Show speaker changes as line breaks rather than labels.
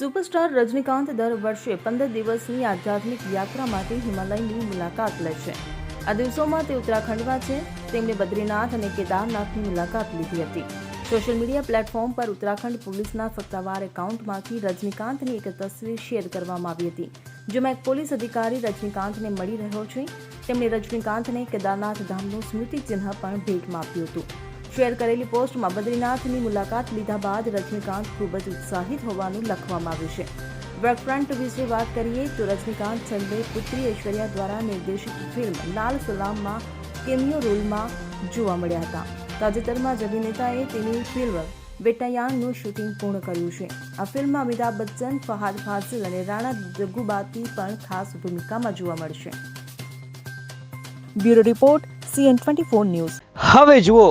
Superstar Rajnikant દર વર્ષે પંદર દિવસની આધ્યાત્મિક યાત્રા માટે હિમાલયની મુલાકાત લે છે. આ દિવસોમાં તે ઉત્તરાખંડમાં છે. તેમણે બદ્રીનાથ અને કેદારનાથની મુલાકાત લીધી હતી. સોશિયલ મીડિયા પ્લેટફોર્મ પર ઉત્તરાખંડ પોલીસના સત્તાવાર એકાઉન્ટમાંથી રજનીકાંતની એક તસવીર શેર કરવામાં આવી હતી, જેમાં એક પોલીસ અધિકારી રજનીકાંતને મળી રહ્યો છે. તેમણે રજનીકાંતને કેદારનાથ ધામનું સ્મૃતિ ચિહ્ન પણ ભેટમાં આપ્યું હતું. શેર કરેલી પોસ્ટમાં બદ્રીનાથની મુલાકાત લીધા બાદ રજનીકાંત ખૂબ જ ઉત્સાહિત હોવાનું લખવામાં આવ્યું છે. વર્કફ્રન્ટ વિશે વાત કરીએ તો રજનીકાંત છેલ્લે પુત્રી, ઐશ્વર્યા દ્વારા નિર્દેશિત ફિલ્મ લાલ સલામમાં કેમિયો રોલમાં જોવા મળ્યા હતા. તાજેતરમાં જ અભિનેતાએ તેની ફિલ્મ બેટાયાનનું શૂટિંગ પૂર્ણ કર્યું છે. આ ફિલ્મમાં અમિતાભ બચ્ચન, ફહાદ ફાઝિલ અને રાણા જગ્ગુબાતી પણ ખાસ ભૂમિકામાં જોવા મળશે. Bureau report, CN twenty four news.
હવે જુઓ